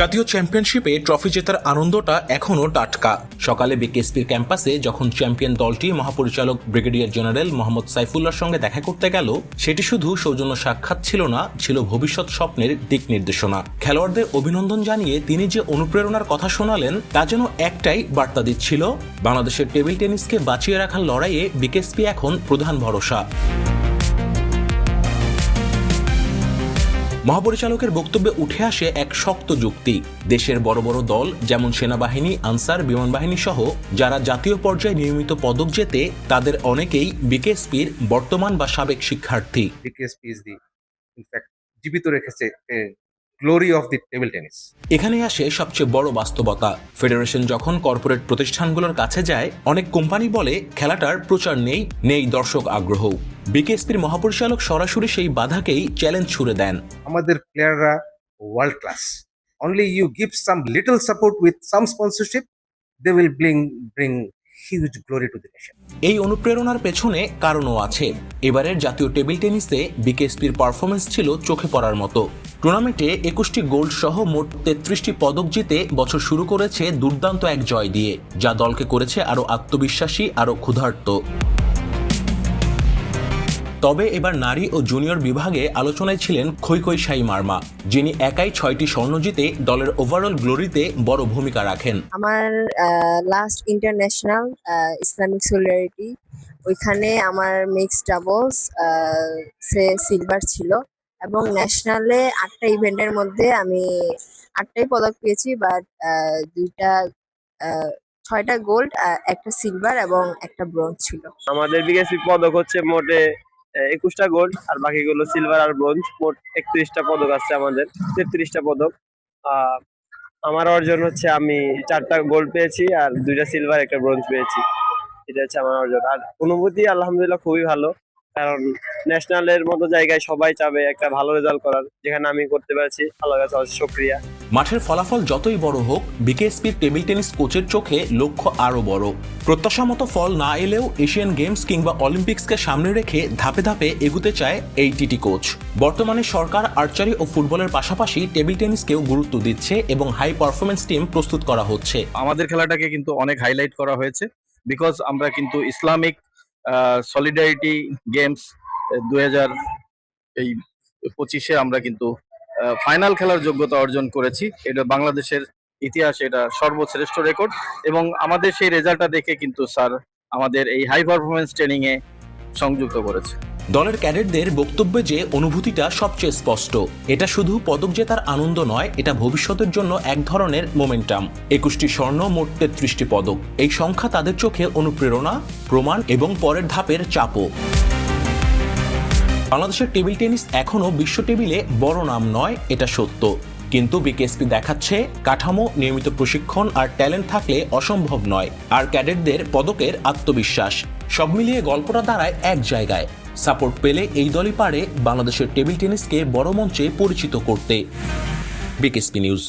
জাতীয় চ্যাম্পিয়নশিপে ট্রফি জেতার আনন্দটা এখনও টাটকা। সকালে বিকেএসপির ক্যাম্পাসে যখন চ্যাম্পিয়ন দলটি মহাপরিচালক ব্রিগেডিয়ার জেনারেল মোহাম্মদ সাইফুল্লাহর সঙ্গে দেখা করতে গেল, সেটি শুধু সৌজন্য সাক্ষাৎ ছিল না, ছিল ভবিষ্যৎ স্বপ্নের দিক নির্দেশনা। খেলোয়াড়দের অভিনন্দন জানিয়ে তিনি যে অনুপ্রেরণার কথা শোনালেন, তা যেন একটাই বার্তা দিচ্ছিল, বাংলাদেশের টেবিল টেনিসকে বাঁচিয়ে রাখার লড়াইয়ে বিকেএসপি এখন প্রধান ভরসা। মহাপরিচালকের বক্তব্যে উঠে আসে এক শক্ত যুক্তি। দেশের বড় বড় দল যেমন সেনাবাহিনী আনসার বিমান বাহিনী সহ যারা জাতীয় পর্যায়ে নিয়মিত পদক জেতে তাদের অনেকেই বিকেএসপির বর্তমান বা সাবেক শিক্ষার্থী। জীবিত রেখেছে glory of the table tennis এখানে আসে সবচেয়ে বড় বাস্তবতা। ফেডারেশন যখন কর্পোরেট প্রতিষ্ঠানগুলোর কাছে যায় অনেক কোম্পানি বলে খেলাটার প্রচার নেই নেই দর্শক আগ্রহ। বিকেএসপির মহাপরিচালক সরাসরি সেই বাধাকেই চ্যালেঞ্জ ছুড়ে দেন। আমাদের প্লেয়াররা world class only you give some little support with some sponsorship they will bring bring huge glory to the nation এই অনুপ্রেরণার পেছনে কারণও আছে। এবারের জাতীয় টেবিল টেনিসে বিকেএসপির পারফরমেন্স ছিল চোখে পড়ার মতো। টুর্নামেন্টে একুশটি গোল্ড সহ মোট তেত্রিশটি পদক জিতে বছর শুরু করেছে দুর্দান্ত এক জয় দিয়ে যা দলকে করেছে আরও আত্মবিশ্বাসী আরও ক্ষুধার্ত। তবে এবার নারী ও জুনিয়র বিভাগে আলোচনায় ছিলেন খৈকই সাই মার্মা যিনি একাই ছয়টি স্বর্ণ জিতে দলের ওভারঅল গ্লোরিতে বড় ভূমিকা রাখেন। আমার লাস্ট ইন্টারন্যাশনাল ইসলামিক সলিডারিটি ওইখানে আমার মিক্সড ডাবলস সে সিলভার ছিল এবং ন্যাশনালে আটটা ইভেন্টের মধ্যে আমি আটটাই পদক পেয়েছি বাট দুইটা ছয়টা গোল্ড একটা সিলভার এবং একটা ব্রোঞ্জ ছিল। আমাদের বিকেএসপি পদক হচ্ছে মোটে একুশটা গোল্ড আর বাকিগুলো সিলভার আর ব্রোঞ্জ মোট একত্রিশটা পদক আছে আমাদের, তেত্রিশটা পদক। আমার অর্জন হচ্ছে আমি চারটা গোল্ড পেয়েছি, আর দুইটা সিলভার একটা ব্রোঞ্জ পেয়েছি। এটা হচ্ছে আমার অর্জন। আর অনুভূতি আলহামদুলিল্লাহ খুবই ভালো, কারণ ন্যাশনালের মতো জায়গায় সবাই চাবে একটা ভালো রেজাল্ট করার। যেখানে আমি করতে পারছি আল্লাহ শুক্রিয়া। মাঠের ফলাফল যতই বড় হোক, বিকেএসপির টেবিল টেনিস কোচের চোখে লক্ষ্য আরও বড়। প্রত্যাশা মতো ফল না এলেও এশিয়ান গেমস কিংবা অলিম্পিক্সকে সামনে রেখে ধাপে ধাপে এগুতে চায় এই টিটি কোচ। বর্তমানে সরকার, আর্চারি ও ফুটবলের পাশাপাশি টেবিল টেনিসকেও গুরুত্ব দিচ্ছে এবং হাই পারফরমেন্স টিম প্রস্তুত করা হচ্ছে। আমাদের খেলাটাকে কিন্তু অনেক হাইলাইট করা হয়েছে বিকজ আমরা কিন্তু ইসলামিক সলিডারিটি গেমস দু হাজার এই পঁচিশে আমরা কিন্তু ফাইনাল খেলার যোগ্যতা অর্জন করেছি। এটা বাংলাদেশের ইতিহাসে এটা সর্বশ্রেষ্ঠ রেকর্ড এবং আমাদের সেই রেজাল্টটা দেখে কিন্তু স্যার আমাদের এই হাই পারফরমেন্স ট্রেনিং এ সংযুক্ত করেছে। দলের ক্যাডেটদের বক্তব্যে যে অনুভূতিটা সবচেয়ে স্পষ্ট, এটা শুধু পদক জেতার আনন্দ নয়, এটা ভবিষ্যতের জন্য এক ধরনের মোমেন্টাম একুশটি স্বর্ণ, মোট তেত্রিশটি পদক। এই সংখ্যা তাদের চোখে অনুপ্রেরণা, প্রমাণ এবং পরের ধাপের চাপও। বাংলাদেশের টেবিল টেনিস এখনও বিশ্ব টেবিলে বড় নাম নয়, এটা সত্য। কিন্তু বিকেএসপি দেখাচ্ছে, কাঠামো, নিয়মিত প্রশিক্ষণ আর ট্যালেন্ট থাকলে অসম্ভব নয়, আর ক্যাডেটদের পদকের আত্মবিশ্বাস। সব মিলিয়ে গল্পটা দাঁড়ায় এক জায়গায়। সাপোর্ট পেলে এই দলই পারে বাংলাদেশের টেবিল টেনিসকে বড় মঞ্চে পরিচিত করতে। BKSP news.